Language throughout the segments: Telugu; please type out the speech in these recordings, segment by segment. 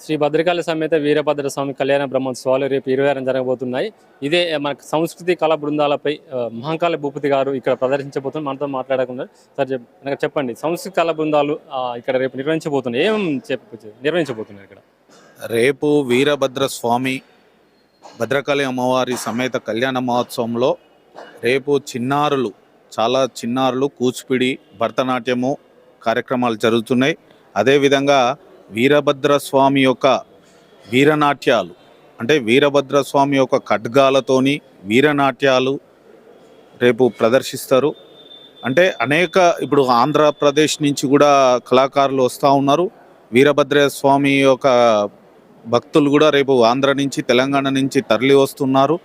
శ్రీ భద్రకాళి సమేత వీరభద్ర స్వామి కళ్యాణ బ్రహ్మోత్సవాలు రేపు ఇరవై ఆరు జరగబోతున్నాయి. ఇదే మనకు సంస్కృతి కళా బృందాలపై ఆ, మహంకాళి భూపతి గారు ఇక్కడ ప్రదర్శించబోతున్నారు. మనతో మాట్లాడకుండా సార్ చెప్పండి. సంస్కృతి కళా బృందాలు ఇక్కడ రేపు నిర్వహించబోతున్నాయి. ఏం చెప్ప నిర్వహించబోతున్నారు ఇక్కడ? రేపు వీరభద్ర స్వామి భద్రకాళి అమ్మవారి సమేత కళ్యాణ మహోత్సవంలో రేపు చిన్నారులు చాలా చిన్నారులు కూచిపిడి భరతనాట్యము కార్యక్రమాలు జరుగుతున్నాయి. అదేవిధంగా వీరభద్ర స్వామి యొక్క వీరనాట్యాలు అంటే వీరభద్ర స్వామి యొక్క ఖడ్గాలతోని వీరనాట్యాలు రేపు ప్రదర్శిస్తారు. అంటే అనేక ఇప్పుడు ఆంధ్రప్రదేశ్ నుంచి కూడా కళాకారులు వస్తూ ఉన్నారు. వీరభద్ర స్వామి యొక్క భక్తులు కూడా రేపు ఆంధ్ర నుంచి తెలంగాణ నుంచి తరలి వస్తున్నారు.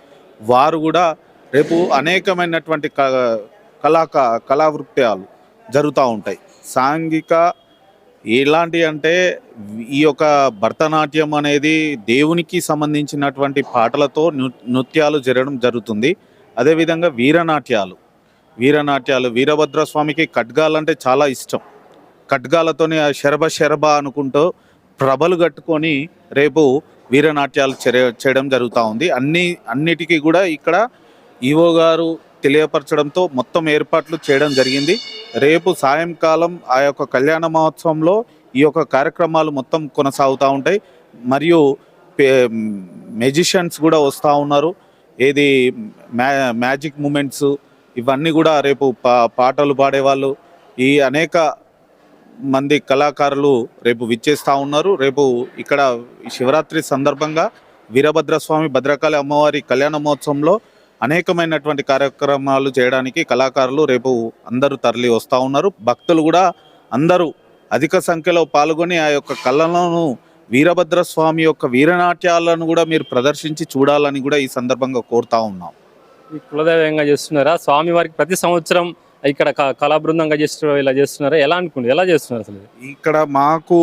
వారు కూడా రేపు అనేకమైనటువంటి క కళావృత్యాలు జరుగుతూ ఉంటాయి. సాంఘిక ఎలాంటి అంటే ఈ యొక్క భరతనాట్యం అనేది దేవునికి సంబంధించినటువంటి పాటలతో నృ- నృత్యాలు జరగడం జరుగుతుంది. అదేవిధంగా వీరనాట్యాలు. వీరనాట్యాలు వీరభద్ర స్వామికి ఖడ్గాలంటే చాలా ఇష్టం. ఖడ్గాలతోనే ఆ శరభ శరభ అనుకుంటూ ప్రభలు కట్టుకొని రేపు వీరనాట్యాలు చేయడం జరుగుతూ ఉంది. అన్ని అన్నిటికీ కూడా ఇక్కడ ఈవో గారు తెలియపరచడంతో మొత్తం ఏర్పాట్లు చేయడం జరిగింది. రేపు సాయంకాలం ఆ యొక్క కళ్యాణ మహోత్సవంలో ఈ యొక్క కార్యక్రమాలు మొత్తం కొనసాగుతూ ఉంటాయి. మరియు మెజిషియన్స్ కూడా వస్తూ ఉన్నారు. ఏది మ్యా మ్యాజిక్ మూమెంట్స్ ఇవన్నీ కూడా రేపు పా పాటలు పాడేవాళ్ళు. ఈ అనేక మంది కళాకారులు రేపు విచ్చేస్తూ ఉన్నారు. రేపు ఇక్కడ శివరాత్రి సందర్భంగా వీరభద్రస్వామి భద్రకాళి అమ్మవారి కళ్యాణ మహోత్సవంలో అనేకమైనటువంటి కార్యక్రమాలు చేయడానికి కళాకారులు రేపు అందరూ తరలి వస్తూ ఉన్నారు. భక్తులు కూడా అందరూ అధిక సంఖ్యలో పాల్గొని ఆ యొక్క కళలను వీరభద్ర స్వామి యొక్క వీరనాట్యాలను కూడా మీరు ప్రదర్శించి చూడాలని కూడా ఈ సందర్భంగా కోరుతా ఉన్నాం. ఈ కులదైవంగా చేస్తున్నారా? స్వామి వారికి ప్రతి సంవత్సరం ఇక్కడ క- కళా బృందంగా చేస్తున్నారు ఇలా చేస్తున్నారా? ఎలా అనుకుంది ఎలా చేస్తున్నారు అసలు? ఇక్కడ మాకు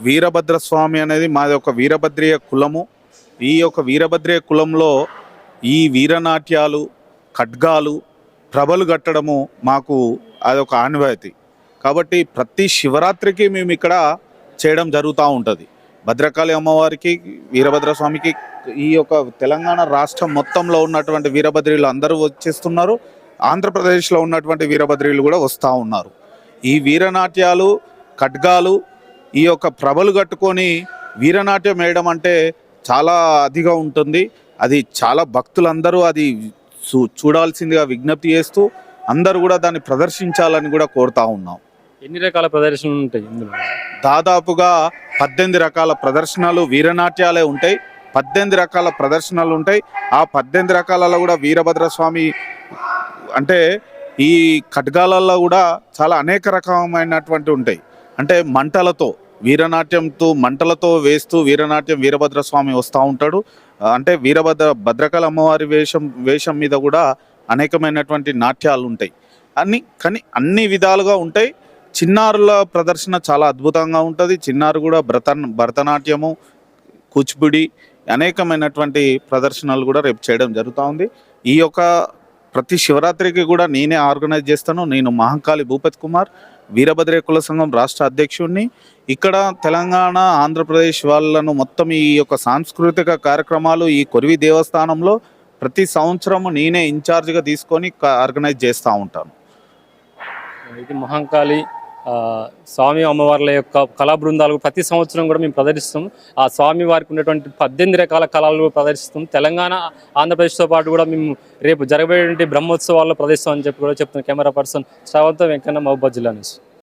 వీరభద్ర స్వామి అనేది మాది ఒక వీరభద్రీయ కులము. ఈ యొక్క వీరభద్రీయ కులంలో ఈ వీరనాట్యాలు ఖడ్గాలు ప్రభలు కట్టడము మాకు అదొక ఆనవాయితీ. కాబట్టి ప్రతి శివరాత్రికి మేము ఇక్కడ చేయడం జరుగుతూ ఉంటుంది. భద్రకాళి అమ్మవారికి వీరభద్ర స్వామికి ఈ యొక్క తెలంగాణ రాష్ట్రం మొత్తంలో ఉన్నటువంటి వీరభద్రీలు అందరూ వచ్చేస్తున్నారు. ఆంధ్రప్రదేశ్లో ఉన్నటువంటి వీరభద్రీలు కూడా వస్తూ ఉన్నారు. ఈ వీరనాట్యాలు ఖడ్గాలు ఈ యొక్క ప్రభలు కట్టుకొని వీరనాట్యం వేయడం అంటే చాలా అదిగా ఉంటుంది. అది చాలా భక్తులందరూ అది చూ- చూడాల్సిందిగా విజ్ఞప్తి చేస్తూ అందరూ కూడా దాన్ని ప్రదర్శించాలని కూడా కోరుతా ఉన్నాం. ఎన్ని రకాల ప్రదర్శనలు ఉంటాయి దాదాపుగా పద్దెనిమిది రకాల ప్రదర్శనలు వీరనాట్యాలే ఉంటాయి. పద్దెనిమిది రకాల ప్రదర్శనలు ఉంటాయి. ఆ పద్దెనిమిది రకాలలో కూడా వీరభద్ర స్వామి అంటే ఈ ఖడ్గాలలో కూడా చాలా అనేక రకమైనటువంటి ఉంటాయి. అంటే మంటలతో వీరనాట్యంతో మంటలతో వేస్తూ వీరనాట్యం వీరభద్ర స్వామి వస్తూ ఉంటాడు. అంటే వీరభద్ర భద్రకాళ అమ్మవారి వేషం వేషం మీద కూడా అనేకమైనటువంటి నాట్యాలు ఉంటాయి అన్ని కానీ అన్ని విధాలుగా ఉంటాయి. చిన్నారుల ప్రదర్శన చాలా అద్భుతంగా ఉంటుంది. చిన్నారు కూడా భరత భరతనాట్యము కూచిపూడి అనేకమైనటువంటి ప్రదర్శనలు కూడా రేపు చేయడం జరుగుతూ ఉంది. ఈ యొక్క ప్రతి శివరాత్రికి కూడా నేనే ఆర్గనైజ్ చేస్తాను. నేను మహంకాళి భూపతి కుమార్ వీరభద్ర కుల సంఘం రాష్ట్ర అధ్యక్షుడిని ఇక్కడ తెలంగాణ ఆంధ్రప్రదేశ్ వాళ్ళను మొత్తం ఈ యొక్క సాంస్కృతిక కార్యక్రమాలు ఈ కొరివి దేవస్థానంలో ప్రతి సంవత్సరము నేనే ఇన్ఛార్జ్గా తీసుకొని ఆర్గనైజ్ చేస్తూ ఉంటాను. ఇది మహంకాళి స్వామి అమ్మవార్ల యొక్క కళా బృందాలు ప్రతి సంవత్సరం కూడా మేము ప్రదర్శిస్తాం. ఆ స్వామి వారికి ఉన్నటువంటి పద్దెనిమిది రకాల కళలు ప్రదర్శిస్తాం. తెలంగాణ ఆంధ్రప్రదేశ్తో పాటు కూడా మేము రేపు జరగబోయేటువంటి బ్రహ్మోత్సవాల్లో ప్రదర్శిస్తామని చెప్పి కూడా చెప్తున్నాం కెమెరా పర్సన్ శ్రావంత వెంకన్న మహబాద్ జిల్లా నుంచి.